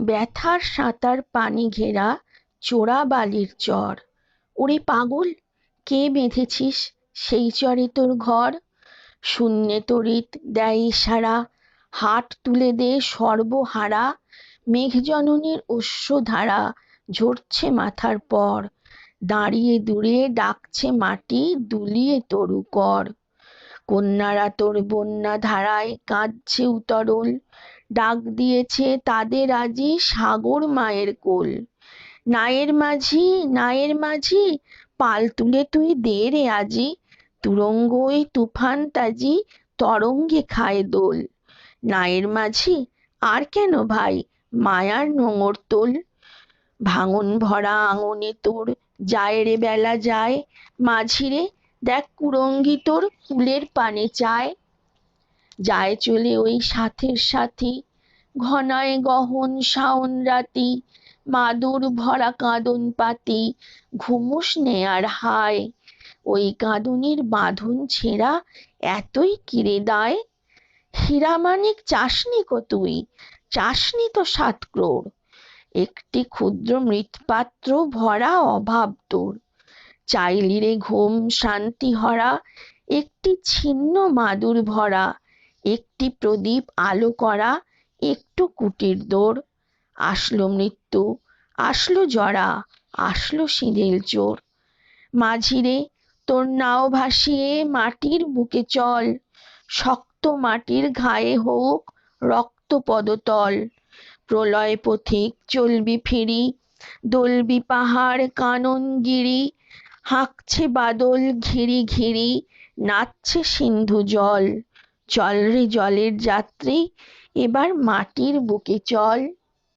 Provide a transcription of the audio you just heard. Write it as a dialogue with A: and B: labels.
A: ব্যথার সাঁতার পানি ঘেরা চোরা বালির চর। ওরে পাগল, কে বেঁধেছিস সেই চরে তোর ঘর? শূন্যে তড়িৎ দেয় ইশারা, হাট তুলে দে সর্বহারা। মেঘজননীর অশ্রুধারা ঝরছে মাথার পর। দাঁড়িয়ে দূরে ডাকছে মাটি, দুলিয়ে তরু কর। কন্যারা তোর বন্যা ধারায় কাঁদছে উতরল ডাক দিয়েছে, তাদের আজি সাগর মায়ের কোল। নায়ের মাঝি নায়ের মাঝি, পাল তুলে তুই দে রে আজি। তুরঙ্গই তুফান তাজি তরঙ্গে খায় দোল। নায়ের মাঝি, আর কেন ভাই মায়ার নোঙর তোল? ভাঙন ভরা আঙনে তোর যায় রে বেলা যায়। মাঝিরে দেখ কুরঙ্গি তোর কুলের পানে চায়। যায় চলে ওই সাথের সাথী। ঘনায় গহন শাওন রাতি, মাদুর ভরা কাঁদন পাতি, ঘুমুস নে আর হায়। ওই কাঁদুনির বাঁধন ছেঁড়া এতই কিরে দায়। হীরামানিক চাসনি কো তুই? চাসনি তো সাত ক্রোড়। একটি ক্ষুদ্র মৃৎপাত্র ভরা অভাব তোর। চাইলি রে ঘুম শান্তি হরা একটি ছিন্ন মাদুর ভরা। একটি প্রদীপ আলো করা, একটু কুটির দোর আসলো মৃত্যু, আসলো জরা, আসলো সিঁদেল চোর মাঝিরে তোর নাও ভাসিয়ে মাটির বুকে চল, শক্ত মাটির ঘায়ে হোক রক্ত পদতল। প্রলয় পথিক চলবি ফিরি, দলবি পাহাড় কাননগিরি হাঁকছে বাদল ঘিরি ঘিরি, নাচছে সিন্ধু জল। চল রে জলের যাত্রী এবার মাটির বুকে চল।